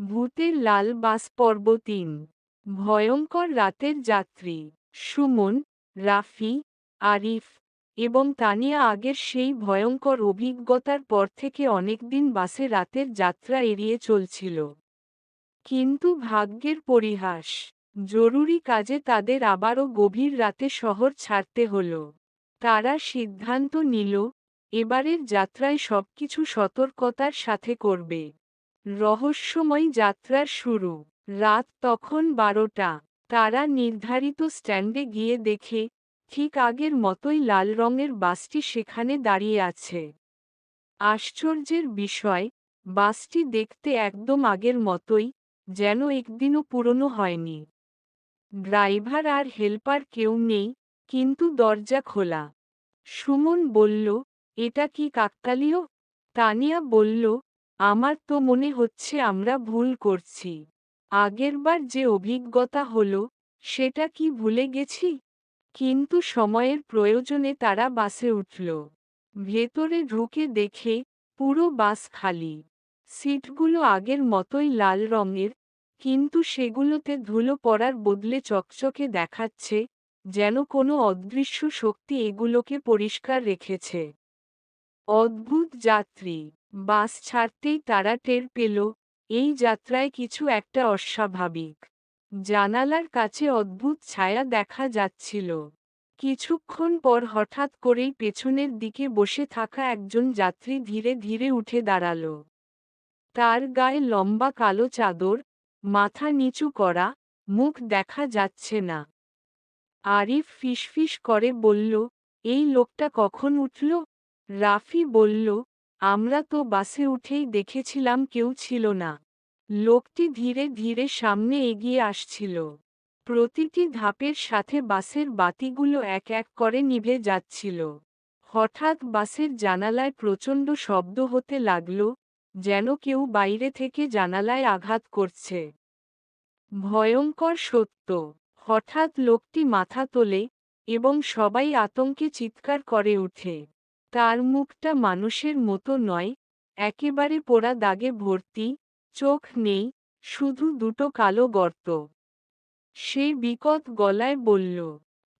ভূতের লাল বাস পর্ব তিন। ভয়ঙ্কর রাতের যাত্রী, সুমন, রাফি, আরিফ এবং তানিয়া আগের সেই ভয়ঙ্কর অভিজ্ঞতার পর থেকে অনেকদিন বাসে রাতের যাত্রা এড়িয়ে চলছিল। কিন্তু ভাগ্যের পরিহাস, জরুরি কাজে তাদের আবারও গভীর রাতে শহর ছাড়তে হল। তারা সিদ্ধান্ত নিল, এবারের যাত্রায় সবকিছু সতর্কতার সাথে করবে। রহস্যময় যাত্রার শুরু। রাত তখন বারোটা। তারা নির্ধারিত স্ট্যান্ডে গিয়ে দেখে, ঠিক আগের মতোই লাল রঙের বাসটি সেখানে দাঁড়িয়ে আছে। আশ্চর্যের বিষয়, বাসটি দেখতে একদম আগের মতোই, যেন একদিনও পুরনো হয়নি। ড্রাইভার আর হেল্পার কেউ নেই, কিন্তু দরজা খোলা। সুমন বলল, এটা কি কাকতালীয়? তানিয়া বলল আমার তো মনে হচ্ছে আমরা ভুল করছি। আগেরবার যে অভিজ্ঞতা হলো, সেটা কি ভুলে গেছি? কিন্তু সময়ের প্রয়োজনে তারা বাসে উঠল। ভেতরে ঢুকে দেখে পুরো বাস খালি। সিটগুলো আগের মতোই লাল রঙের, কিন্তু সেগুলোতে ধুলো পড়ার বদলে চকচকে দেখাচ্ছে, যেন কোনো অদৃশ্য শক্তি এগুলোকে পরিষ্কার রেখেছে। অদ্ভুত যাত্রী। বাস ছাড়তেই তারা টের পেল, এই যাত্রায় কিছু একটা অস্বাভাবিক। জানালার কাছে অদ্ভুত ছায়া দেখা যাচ্ছিল। কিছুক্ষণ পর হঠাৎ করেই পেছনের দিকে বসে থাকা একজন যাত্রী ধীরে ধীরে উঠে দাঁড়াল। তার গায়ে লম্বা কালো চাদর, মাথা নিচু করা, মুখ দেখা যাচ্ছে না। আরিফ ফিসফিস করে বলল, এই লোকটা কখন উঠল? রাফি বলল আমরা তো বাসে উঠেই দেখেছিলাম কেউ ছিল না। লোকটি ধীরে ধীরে সামনে এগিয়ে আসছিল। প্রতিটি ধাপের সাথে বাসের বাতিগুলো এক এক করে নিভে যাচ্ছিল। হঠাৎ বাসের জানালায় প্রচণ্ড শব্দ হতে লাগল, যেন কেউ বাইরে থেকে জানালায় আঘাত করছে। ভয়ঙ্কর সত্য, হঠাৎ লোকটি মাথা তোলে এবং সবাই আতঙ্কে চিৎকার করে উঠে তার মুখটা মানুষের মতো নয়, একেবারে পোড়া দাগে ভর্তি, চোখ নেই, শুধু দুটো কালো গর্ত। সে বিকট গলায় বলল,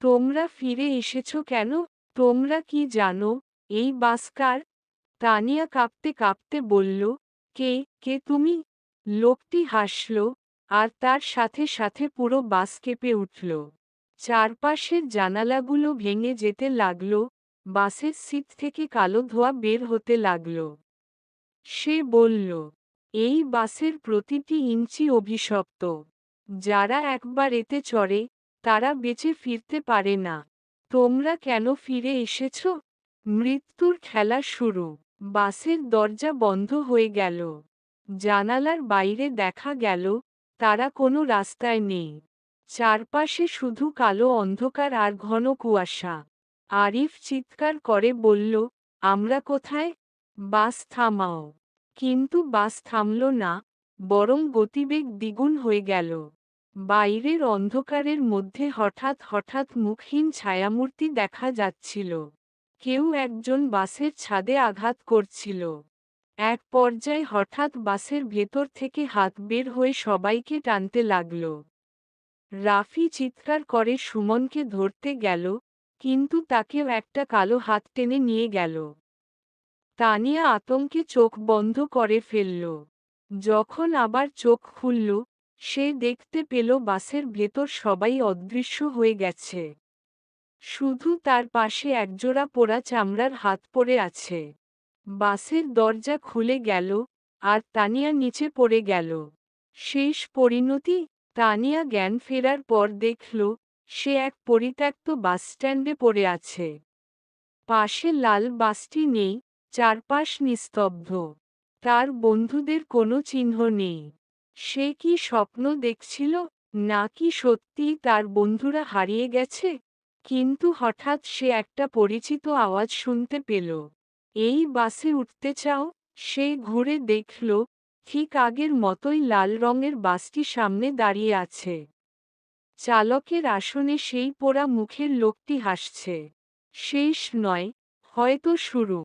তোমরা ফিরে এসেছ কেন? তোমরা কি জানো, এই বাসকার? তানিয়া কাঁপতে কাঁপতে বলল, কে কে তুমি? লোকটি হাসল, আর তার সাথে সাথে পুরো বাস কেঁপে উঠল। চারপাশের জানালাগুলো ভেঙে যেতে লাগল বাসের সিট থেকে কালো ধোয়া বের হতে লাগল। সে বলল, এই বাসের প্রতিটি ইঞ্চি অভিশপ্ত। যারা একবার এতে চড়ে, তারা বেঁচে ফিরতে পারে না। তোমরা কেন ফিরে এসেছ? মৃত্যুর খেলা শুরু। বাসের দরজা বন্ধ হয়ে গেল। জানালার বাইরে দেখা গেল, তারা কোনো রাস্তায় নেই। চারপাশে শুধু কালো অন্ধকার আর ঘন কুয়াশা। আরিফ চিৎকার করে বলল, আমরা কোথায়? বাস থামাও। কিন্তু বাস থামল না, বরং গতিবেগ দ্বিগুণ হয়ে গেল। বাইরের অন্ধকারের মধ্যে হঠাৎ হঠাৎ মুখহীন ছায়ামূর্তি দেখা যাচ্ছিল। কেউ একজন বাসের ছাদে আঘাত করছিল। এক পর্যায়ে হঠাৎ বাসের ভেতর থেকে হাত বের হয়ে সবাইকে টানতে লাগল। রাফি চিৎকার করে সুমনকে ধরতে গেল কিন্তু তাকেও একটা কালো হাত টেনে নিয়ে গেল। তানিয়া আতঙ্কে চোখ বন্ধ করে ফেলল। যখন আবার চোখ খুলল, সে দেখতে পেল বাসের ভেতর সবাই অদৃশ্য হয়ে গেছে। শুধু তার পাশে একজোড়া পোড়া চামড়ার হাত পড়ে আছে। বাসের দরজা খুলে গেল আর তানিয়া নিচে পড়ে গেল। শেষ পরিণতি, তানিয়া জ্ঞান ফেরার পর দেখল সে এক পরিত্যক্ত বাসস্ট্যান্ডে পড়ে আছে। পাশে লাল বাসটি নেই, চারপাশ নিস্তব্ধ। তার বন্ধুদের কোনো চিহ্ন নেই। সে কি স্বপ্ন দেখছিল, নাকি সত্যি তার বন্ধুরা হারিয়ে গেছে? কিন্তু হঠাৎ সে একটা পরিচিত আওয়াজ শুনতে পেল। এই বাসে উঠতে চাও? সে ঘুরে দেখল, ঠিক আগের মতোই লাল রঙের বাসটি সামনে দাঁড়িয়ে আছে। চালকের আসনে সেই পোড়া মুখের লোকটি হাসছে। শেষ নয় হয়তো শুরু।